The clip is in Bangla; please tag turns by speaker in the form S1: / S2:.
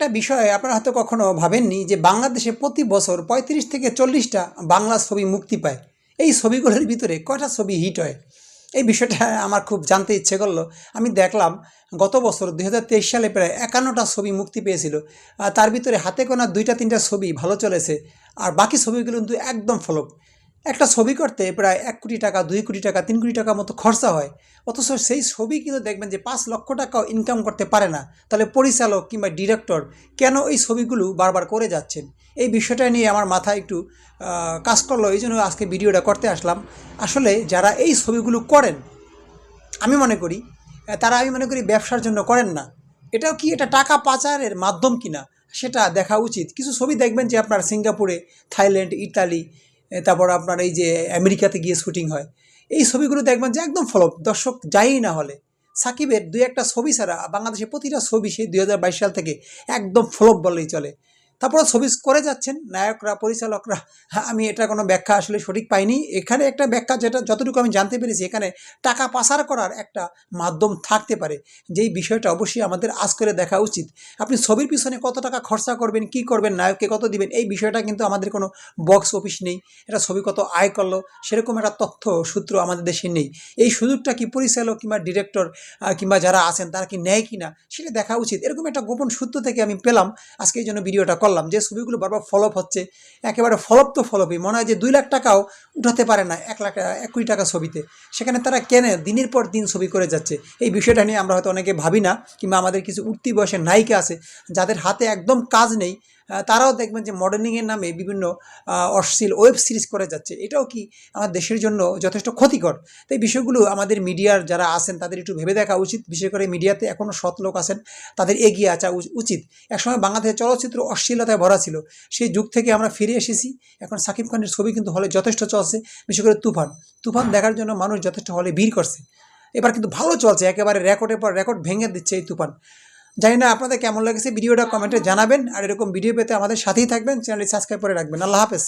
S1: একটা বিষয় আপনারা হয়তো কখনো ভাবেননি যে বাংলাদেশে প্রতি বছর পঁয়ত্রিশ থেকে চল্লিশটা বাংলা ছবি মুক্তি পায়? এই ছবিগুলোর ভিতরে কয়টা ছবি হিট হয়? এই বিষয়টা আমার খুব জানতে ইচ্ছে করল। আমি দেখলাম গত বছর দু হাজার তেইশ সালে প্রায় একান্নটা ছবি মুক্তি পেয়েছিল। তার ভিতরে হাতে গোনা দুইটা তিনটা ছবি ভালো চলেছে। আর বাকি ছবিগুলো কিন্তু একদম ফ্লপ একটা ছবি করতে প্রায় এক কোটি টাকা, দুই কোটি টাকা, তিন কোটি টাকা মতো খরচা হয়। অথচ সেই ছবি কিন্তু দেখবেন যে পাঁচ লক্ষ টাকাও ইনকাম করতে পারে না। তাহলে পরিচালক কিংবা ডিরেক্টর কেন এই ছবিগুলো বারবার করে যাচ্ছেন? এই বিষয়টা নিয়ে আমার মাথায় একটু কাজ করল। এই জন্য আজকে ভিডিওটা করতে আসলাম। আসলে যারা এই ছবিগুলো করেন, আমি মনে করি তারা আমি মনে করি ব্যবসার জন্য করেন না। এটাও কি এটা টাকা পাচারের মাধ্যম কিনা, সেটা দেখা উচিত। কিছু ছবি দেখবেন যে আপনার সিঙ্গাপুরে, থাইল্যান্ড, ইতালি তারপর আপনার এই যে আমেরিকাতে গিয়ে শুটিং হয়। এই ছবিগুলো দেখবেন যে একদম ফলপ দর্শক যাই না হলে, সাকিবের দুই একটা ছবি ছাড়া বাংলাদেশের প্রতিটা ছবি সেই দু হাজার বাইশ সাল থেকে একদম ফ্লপ বলেই চলে। তারপরে ছবি করে যাচ্ছেন। নায়করা, পরিচালকরা, আমি এটা কোনো ব্যাখ্যা আসলে সঠিক পাইনি। এখানে একটা ব্যাখ্যা যেটা যতটুকু আমি জানতে পেরেছি, এখানে টাকা পাচার করার একটা মাধ্যম থাকতে পারে। যেই বিষয়টা অবশ্যই আমাদের আজ করে দেখা উচিত। আপনি ছবির পিছনে কত টাকা খরচা করবেন, কি করবেন, নায়ককে কত দিবেন, এই বিষয়টা কিন্তু আমাদের কোনো বক্স অফিস নেই। এটা ছবি কত আয় করল, সেরকম একটা তথ্য সূত্র আমাদের দেশে নেই। এই সুযোগটা কি পরিচালক কিংবা ডিরেক্টর কিংবা যারা আছেন, তারা কি নেয় কি না সেটা দেখা উচিত। এরকম একটা গোপন সূত্র থেকে আমি পেলাম। আজকে এই জন্য ভিডিওটা করলাম যে ছবিগুলো বারবার ফলপ হচ্ছে, একেবারে ফলপ তো ফলপই মনে হয় যে দুই লাখ টাকাও উঠাতে পারে না এক লাখ, এক কোটি টাকা ছবিতে। সেখানে তারা কেনে দিনের পর দিন ছবি করে যাচ্ছে? এই বিষয়টা নিয়ে আমরা হয়তো অনেকে ভাবি না, কিংবা আমাদের কিছু উঠতি বয়সের নায়িকা আছে, যাদের হাতে একদম কাজ নেই তারাও দেখবেন যে মডেলিংয়ের নামে বিভিন্ন অশ্লীল ওয়েব সিরিজ করে যাচ্ছে। এটাও কি আমার দেশের জন্য যথেষ্ট ক্ষতিকর? তো এই বিষয়গুলো আমাদের মিডিয়ার যারা আছেন, তাদের একটু ভেবে দেখা উচিত। বিশেষ করে মিডিয়াতে এখনও সৎ লোক আছেন, তাদের এগিয়ে আসা উচ- উচিত। একসময় বাংলাদেশের চলচ্চিত্র অশ্লীলতায় ভরা ছিল। সেই যুগ থেকে আমরা ফিরে এসেছি। এখন সাকিব খানের ছবি কিন্তু হলে যথেষ্ট চলছে। বিশেষ করে তুফান। তুফান দেখার জন্য মানুষ যথেষ্ট হলে ভিড় করছে। এবার কিন্তু ভালো চলছে। একেবারে রেকর্ডের পর রেকর্ড ভেঙে দিচ্ছে এই তুফান। জানি না আপনাদের কেমন লেগেছে ভিডিওটা কমেন্টে জানাবেন আর এরকম ভিডিও পেতে আমাদের সাথেই থাকবেন চ্যানেলটি সাবস্ক্রাইব করে রাখবেন। আল্লাহ হাফেজ।